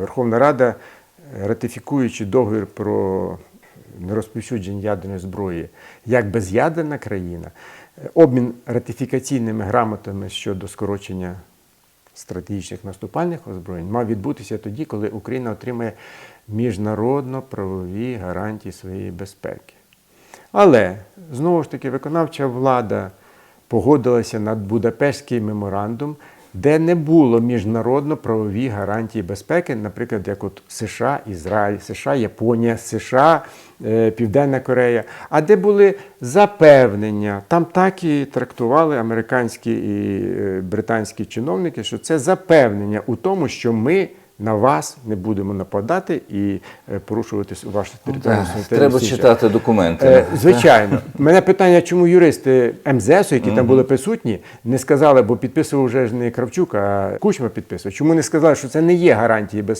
Верховна Рада, е, ратифікуючи договір про нерозповсюдження ядерної зброї як без'ядерна країна, е, обмін ратифікаційними грамотами щодо скорочення стратегічних наступальних озброєнь мав відбутися тоді, коли Україна отримає міжнародно-правові гарантії своєї безпеки. Але знову ж таки виконавча влада погодилася на Будапештський меморандум, де не було міжнародно-правові гарантії безпеки, наприклад, як от США, Ізраїль, США, Японія, США, е, Південна Корея, а де були запевнення, там так і трактували американські і е, британські чиновники, що це запевнення у тому, що ми на вас не будемо нападати і е, порушувати вашу територіальну Так, суверенітет Треба читати документи. Е, Звичайно, мене питання, чому юристи МЗС, які там були присутні, не сказали, бо підписував вже ж не Кравчук, а Кучма підписував. Чому не сказали, що це не є гарантії безпеки?